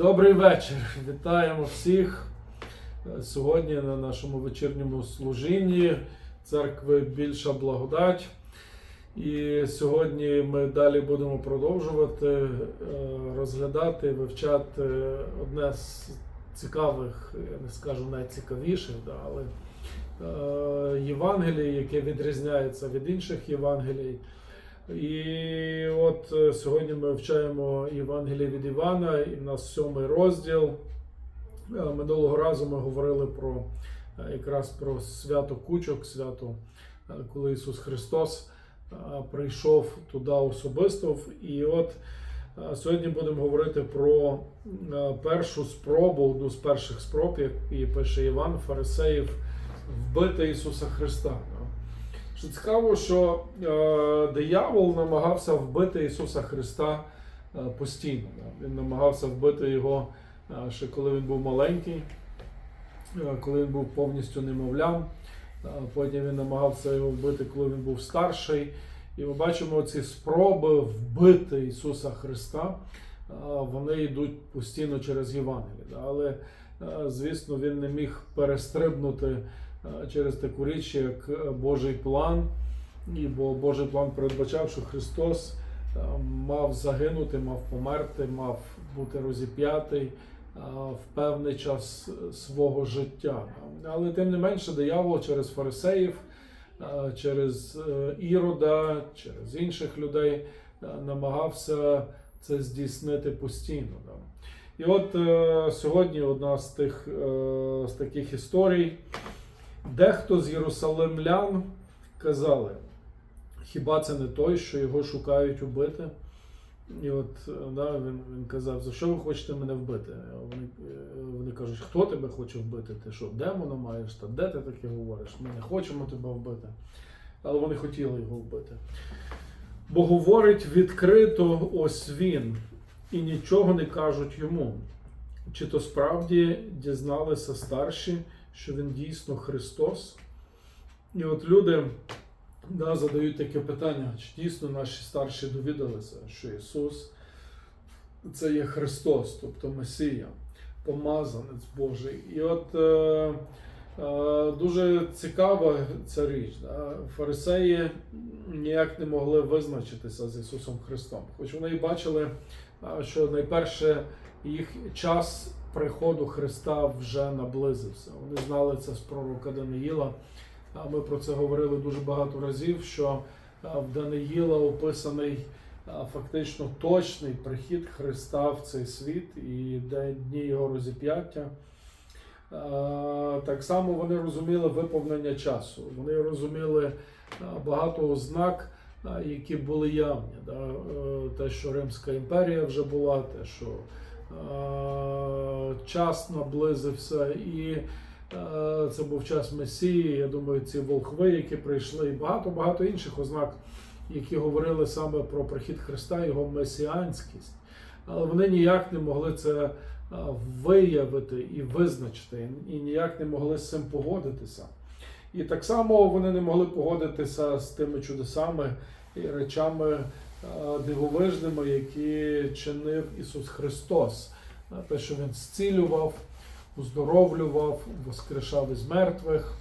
Добрий вечір. Вітаємо всіх Е, сьогодні на нашому вечірньому служінні церкви Більша благодать. І сьогодні ми далі будемо продовжувати е, розглядати, вивчати одне з цікавих, я не скажу найцікавіших, але е, Євангелій, яке відрізняється від інших Євангелій. І от е, сьогодні ми вивчаємо Євангеліє від Івана, і в нас сьомий розділ. Е, Минулого разу ми говорили про е, якраз про свято кучок, свято, коли Ісус Христос прийшов туди особисто. І от сьогодні будемо говорити про першу спробу, одну з перших спроб, як пише Іван, фарисеїв, вбити Ісуса Христа. Що цікаво, що е, диявол намагався вбити Ісуса Христа е, постійно. Да? Він намагався вбити його е, ще коли він був маленький, е, коли він був повністю немовлям. Е, Потім він намагався його вбити, коли він був старший. І ми бачимо ці спроби вбити Ісуса Христа. е, Вони йдуть постійно через Євангеліє. Да? Але, е, звісно, він не міг перестрибнути через таку річ, як е, Божий план. І бо Божий план передбачав, що Христос е, мав загинути, мав померти, мав бути розіп'ятий е, в певний час свого життя. Але тим не менше, диявол через фарисеїв, е, через е, Ірода, через інших людей е, намагався це здійснити постійно. І от е, сьогодні одна з тих е, з таких історій. Дехто з єрусалимлян казали, хіба це не той, що його шукають убити? І от е, да, він, він казав, за що ви хочете мене вбити? Вони, е, вони кажуть, хто тебе хоче вбити? Ти що, демона маєш? Та де ти таке говориш? Ми не хочемо тебе вбити. Але вони хотіли його вбити. Бо говорить відкрито ось він, і нічого не кажуть йому. Чи то справді дізналися старші, що він дійсно Христос? І от люди да, задають таке питання, чи дійсно наші старші довідалися, що Ісус це є Христос, тобто Месія, помазанець Божий. І от е, е, дуже цікава ця річ. Да? Фарисеї ніяк не могли визначитися з Ісусом Христом, хоч вони і бачили, що найперше їх час приходу Христа вже наблизився. Вони знали це з пророка Даниїла. Ми про це говорили дуже багато разів, що в Даниїла описаний фактично точний прихід Христа в цей світ і дні його розіп'яття. Так само вони розуміли виповнення часу. Вони розуміли багато ознак, які були явні. Е, Те, що Римська імперія вже була, те, що е, час наблизився, і е, це був час Месії. Я думаю, ці волхви, які прийшли, і багато багато інших ознак, які говорили саме про прихід Христа, його месіанськість. Але вони ніяк не могли це е, виявити і визначити, і ніяк не могли з цим погодитися. І так само вони не могли погодитися з тими чудесами і речами е, дивовижними, які чинив Ісус Христос. Е, Те, що Він зцілював, оздоровлював, воскрешав із мертвих,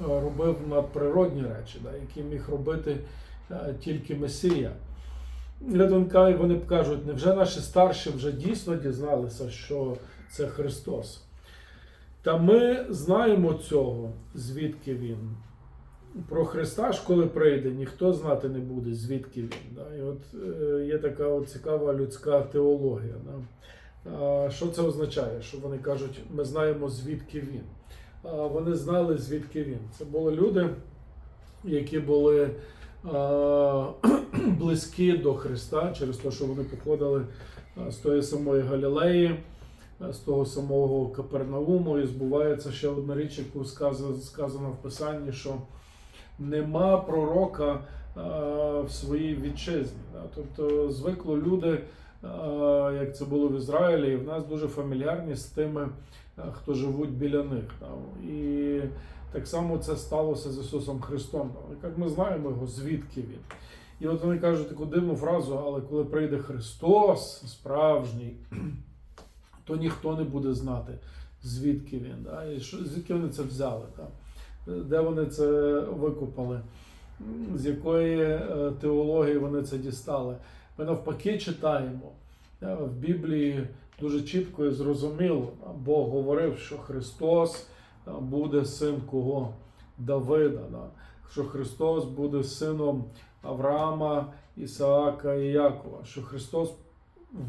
е, робив надприродні речі, які міг робити е, тільки Месія. Ледонка, і вони б кажуть, невже наші старші вже дійсно дізналися, що це Христос? Та ми знаємо цього, звідки Він. Про Христа ж, коли прийде, ніхто знати не буде, звідки він. І от е, є така от цікава людська теологія. Що це означає? Що вони кажуть, ми знаємо, звідки він. Вони знали, звідки він. Це були люди, які були близькі до Христа через те, що вони походили з тої самої Галілеї, з того самого Капернауму, і збувається ще одна річ, яку сказано в Писанні, що нема пророка в своїй вітчизні. Тобто звикли люди, як це було в Ізраїлі, і в нас дуже фамільярні з тими, хто живуть біля них. І так само це сталося з Ісусом Христом. Як ми знаємо його, звідки він. І от вони кажуть таку дивну фразу, але коли прийде Христос, справжній, то ніхто не буде знати, звідки він, да? і що, звідки вони це взяли, да? Де вони це викопали, з якої е, теології вони це дістали. Ми навпаки читаємо в Біблії дуже чітко і зрозуміло. Бог говорив, що Христос буде син кого? Давида. Да? Що Христос буде сином Авраама, Ісаака і Якова, що Христос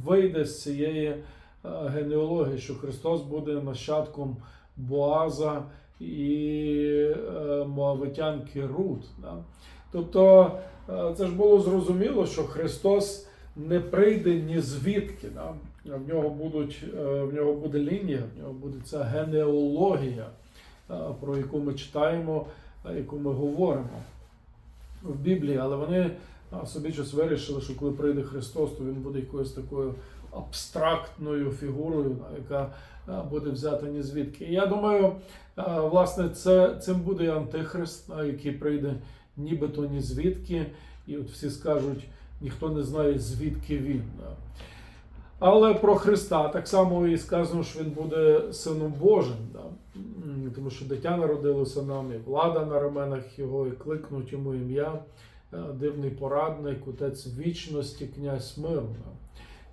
вийде з цієї е, генеалогії, що Христос буде нащадком Боаза і е, Моавитянки Рут. Да? Тобто е, це ж було зрозуміло, що Христос не прийде ні звідки. Да? В нього будуть е, в нього буде лінія, в нього буде ця генеалогія, е, про яку ми читаємо, яку ми говоримо в Біблії, але вони собі щось вирішили, що коли прийде Христос, то він буде якоюсь такою абстрактною фігурою, яка буде взята ні звідки. Я думаю, власне, це, цим буде Антихрист, який прийде нібито ні звідки, і от всі скажуть, ніхто не знає, звідки він. Але про Христа так само і сказано, що він буде сином Божим, да? Тому що дитя народилося нам, і влада на раменах його, і кликнуть йому ім'я, е, дивний порадник, отець вічності, князь миру. Да?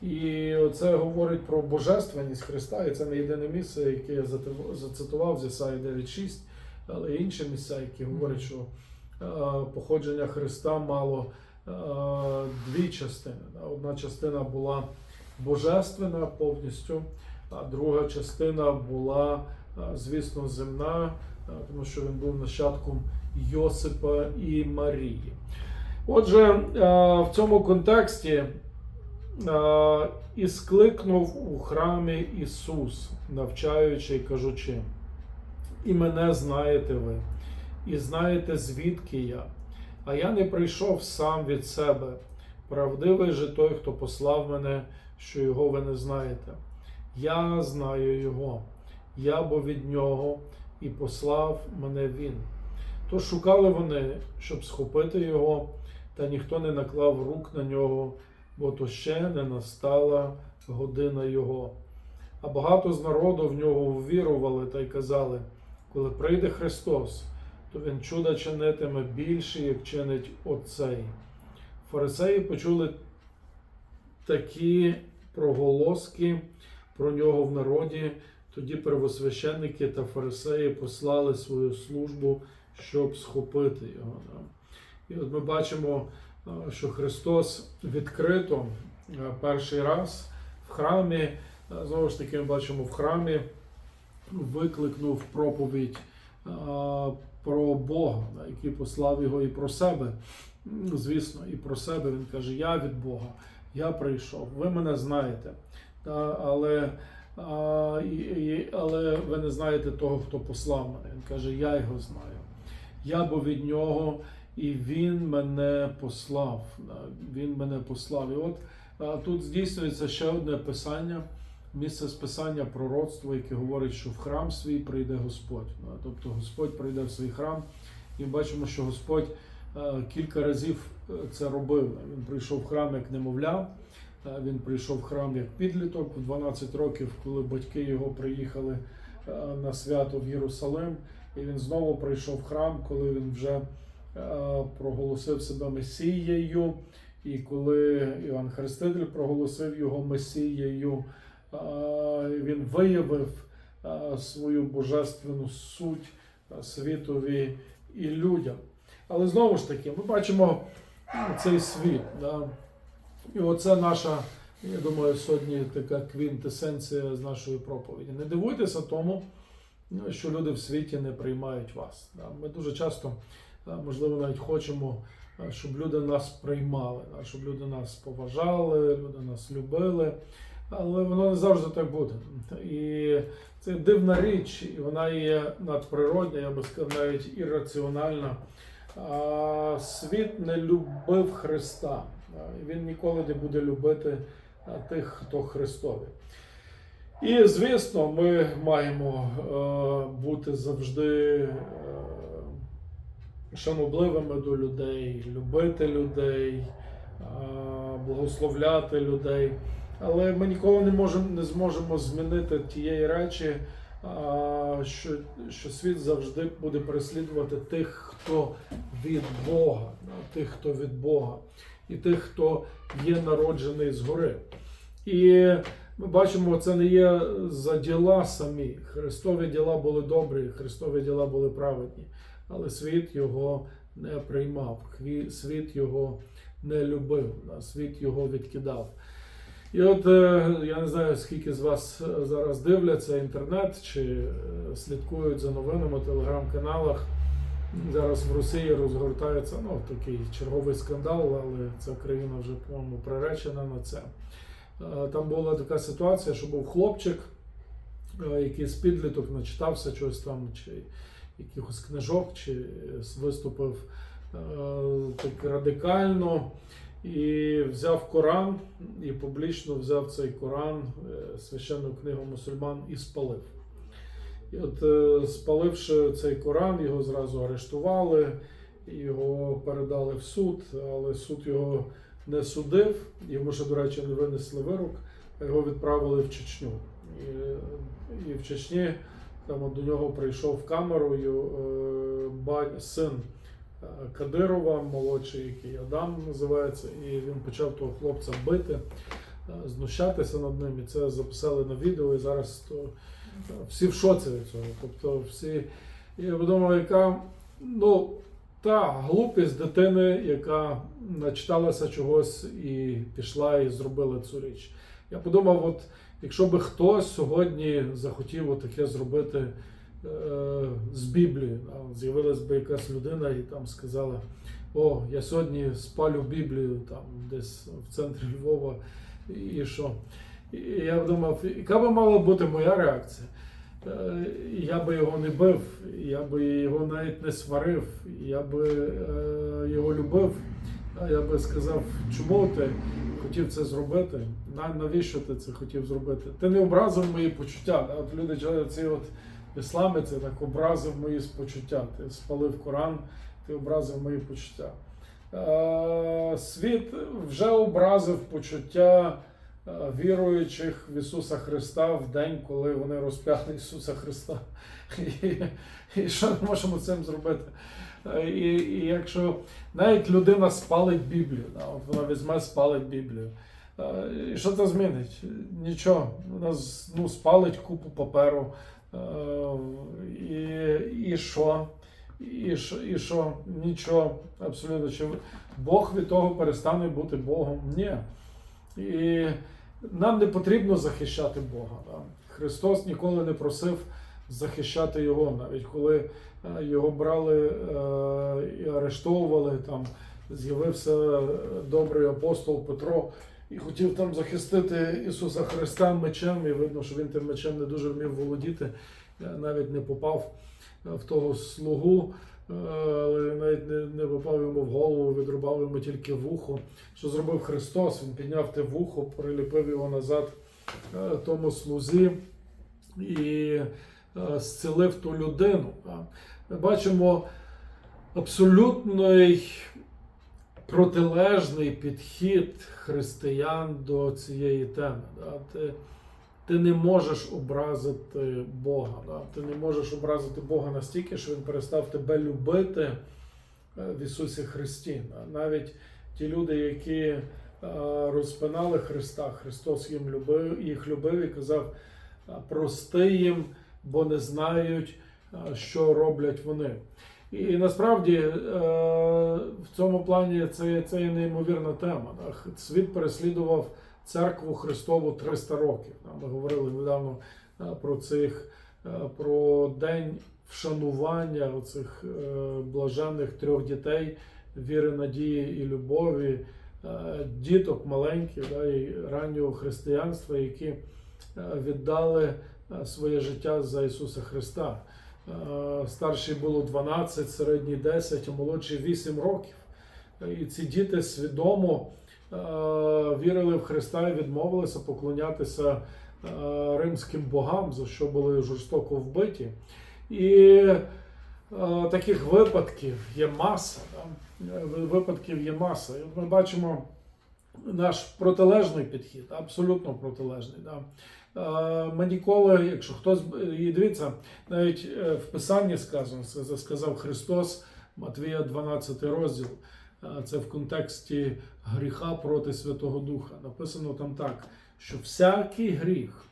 І це говорить про божественність Христа, і це не єдине місце, яке я зацитував з Ісаї 9.6, але інші місця, які говорять, що е, походження Христа мало е, дві частини. Одна частина була божественна повністю, а друга частина була, звісно, земна, тому що він був нащадком Йосипа і Марії. Отже, в цьому контексті і скликнув у храмі Ісус, навчаючи і кажучи, і мене знаєте ви, і знаєте, звідки я. А я не прийшов сам від себе. Правдивий же той, хто послав мене, що його ви не знаєте. Я знаю його, я бо від нього і послав мене він. Тож шукали вони, щоб схопити його, та ніхто не наклав рук на нього, бо то ще не настала година його. А багато з народу в нього ввірували та й казали, коли прийде Христос, то він чуда чинитиме більше, як чинить оцей. Фарисеї почули такі проголоски про нього в народі. Тоді первосвященники та фарисеї послали свою службу, щоб схопити його. І от ми бачимо, що Христос відкрито перший раз в храмі, знову ж таки, ми бачимо в храмі, викликнув проповідь про Бога, який послав його і про себе. Звісно, і про себе він каже: Я від Бога, я прийшов, ви мене знаєте. Але, але ви не знаєте того, хто послав мене. Він каже, я його знаю. Я бо від нього, і він мене послав. Він мене послав. І от тут здійснюється ще одне писання, місце з писання пророцтва, яке говорить, що в храм свій прийде Господь. Тобто Господь прийде в свій храм, і бачимо, що Господь е, кілька разів е, це робив. Він прийшов в храм як немовля. Він прийшов в храм як підліток в 12 років, коли батьки його приїхали е, на свято в Єрусалим. І він знову прийшов в храм, коли він вже проголосив себе Месією. І коли Іван Хреститель проголосив його Месією, е, він виявив е, свою божественну суть е, світові і людям. Але знову ж таки, ми бачимо цей світ. Да? І оце наша, я думаю, сьогодні така квінтесенція з нашої проповіді. Не дивуйтеся тому, ну, що люди в світі не приймають вас. Да? Ми дуже часто, е, можливо, навіть хочемо, е, щоб люди нас приймали, щоб люди нас поважали, люди нас любили. Але воно не завжди так буде. І це дивна річ, і вона є надприродня, я би сказав, навіть ірраціональна. Світ не любив Христа. Він ніколи не буде любити тих, хто Христові. І, звісно, ми маємо е, бути завжди е, шанобливими до людей, любити людей, благословляти людей. Але ми ніколи не можемо не зможемо змінити тієї речі, що, що світ завжди буде переслідувати тих, хто від Бога, тих, хто від Бога, і тих, хто є народжений згори. І ми бачимо, це не є за діла самі. Христові діла були добрі, Христові діла були праведні, але світ його не приймав, світ його не любив, світ його відкидав. І от е, я не знаю, скільки з вас е, зараз дивляться інтернет чи е, слідкують за новинами в телеграм-каналах. Зараз в Росії розгортається ну, такий черговий скандал, але ця країна вже, по-моєму, приречена на це. Там була така ситуація, що був хлопчик, який з підліток начитався чогось там, чи якихось книжок, чи е, виступив е, так радикально і взяв Коран і публічно взяв цей Коран, е, священну книгу мусульман, і спалив. І от спаливши цей Коран, його зразу арештували, його передали в суд, але суд його не судив, йому ще, до речі, не винесли вирок, а його відправили в Чечню. І, і в Чечні там до нього прийшов його, е, син е, Кадирова, молодший, який Адам називається, і він почав того хлопця бити, е, знущатися над ним. І це записали на відео, і зараз то всі в шоці від цього. Тобто всі. Я подумав, яка ну, та глупість дитини, яка начиталася чогось і пішла і зробила цю річ. Я подумав, от якщо би хтось сьогодні захотів таке зробити е, з Біблії, да, з'явилась би якась людина і там сказала: О, я сьогодні спалю Біблію там десь в центрі Львова, і, і що? І я думав, яка би мала бути моя реакція? Е, Я би його не бив, я би його навіть не сварив, я би е, його любив. Я би сказав, чому ти хотів це зробити? Навіщо ти це хотів зробити? Ти не образив мої почуття. От люди ці от іслами так образив мої почуття. Ти спалив Коран, ти образив мої почуття. Е, Світ вже образив почуття е, віруючих в Ісуса Христа в день, коли вони розп'яли Ісуса Христа. І, і що ми можемо цим зробити? Е, І, і якщо навіть людина спалить Біблію, вона візьме, спалить Біблію. Е, І що це змінить? Нічого. Вона ну, спалить купу паперу. Е, І, і що? І і що? Нічого, абсолютно. Чи Бог від того перестане бути Богом? Ні. І нам не потрібно захищати Бога. Христос ніколи не просив захищати Його, навіть коли е, його брали е, і арештовували, там з'явився добрий апостол Петро і хотів там захистити Ісуса Христа мечем, і видно, що він тим мечем не дуже вмів володіти, е, навіть не попав е, в того слугу. е, Але навіть не, не попав йому в голову, відрубав йому тільки вухо. Що зробив Христос? Він підняв те вухо, приліпив його назад е, тому слузі і е, зцілив ту людину. Ми бачимо абсолютний протилежний підхід християн до цієї теми. Ти, ти не можеш образити Бога. Ти не можеш образити Бога настільки, що Він перестав тебе любити е, в Ісусі Христі. Навіть ті люди, які е, розпинали Христа, Христос їм любив, їх любив і казав: прости їм, бо не знають, що роблять вони. І насправді е, в цьому плані це, це є неймовірна тема. Світ переслідував церкву Христову 300 років. Ми говорили недавно е, про цих е, про день вшанування оцих е, блаженних трьох дітей віри, надії і любові, е, діток маленьких да, раннього християнства, які е, віддали е, своє життя за Ісуса Христа. Е, Старший було 12, середній 10, а молодший 8 років. Е, І ці діти свідомо е, вірили в Христа і відмовилися поклонятися е, римським богам, за що були жорстоко вбиті. І е, таких випадків є маса. Е, Випадків є маса. Ми бачимо наш протилежний підхід, абсолютно протилежний. Ми ніколи, якщо хтось і дивіться, навіть е, в Писанні сказано, це сказав Христос, Матвія 12 розділ. Це в контексті гріха проти Святого Духа. Написано там так, що всякий гріх,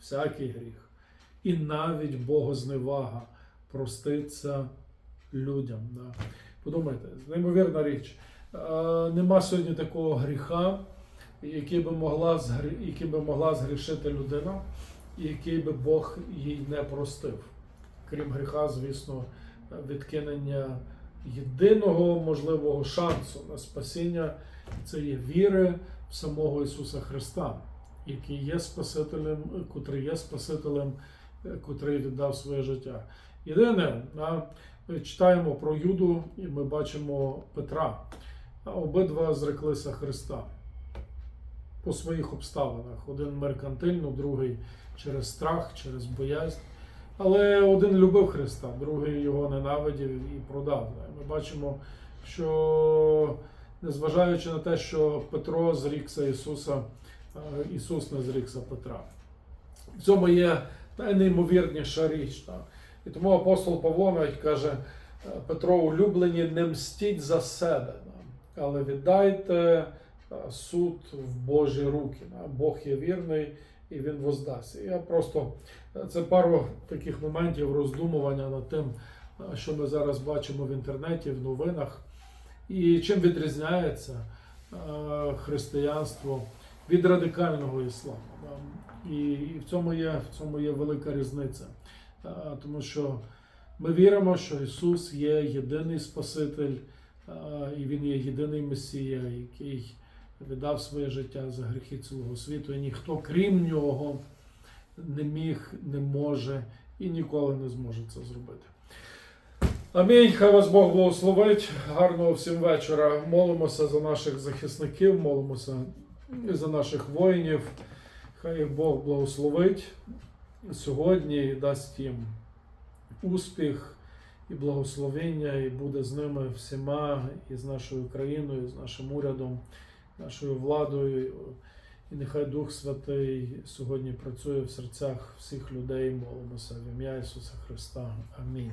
всякий гріх, і навіть богозневага проститься людям. Подумайте, неймовірна річ. Нема сьогодні такого гріха, який би могла, який би могла згрішити людина, і який би Бог їй не простив. Крім гріха, звісно, відкинення єдиного можливого шансу на спасіння це є віри в самого Ісуса Христа, який є Спасителем, котрий є Спасителем, котрий віддав своє життя. Єдине, читаємо про Юду, і ми бачимо Петра. Обидва зреклися Христа по своїх обставинах. Один меркантильно, другий через страх, через боязнь. Але один любив Христа, другий його ненавидів і продав. Ми бачимо, що незважаючи на те, що Петро зрікся Ісуса, е, Ісус не зрікся Петра. В цьому є найнеймовірніша річ. І тому апостол Павло навіть каже, е, Петро улюблені, не мстіть за себе, але віддайте суд в Божі руки. Бог є вірний і він воздасть. Я просто е, це пару таких моментів роздумування над тим, е, що ми зараз бачимо в інтернеті, в новинах, і чим відрізняється е, християнство від радикального ісламу. І, в цьому є в цьому є велика різниця. Е, Тому що ми віримо, що Ісус є єдиний Спаситель, е, і Він є єдиний Месія, який віддав своє життя за гріхи цілого світу. І ніхто, крім нього, не міг, не може і ніколи не зможе це зробити. Амінь. Хай вас Бог благословить. Гарного всім вечора. Молимося за наших захисників, молимося за наших воїнів. Хай їх Бог благословить сьогодні і дасть їм успіх і благословення, і буде з ними всіма, і з нашою країною, і з нашим урядом, нашою владою. І нехай Дух Святий сьогодні працює в серцях всіх людей. Молимося в ім'я Ісуса Христа. Амінь.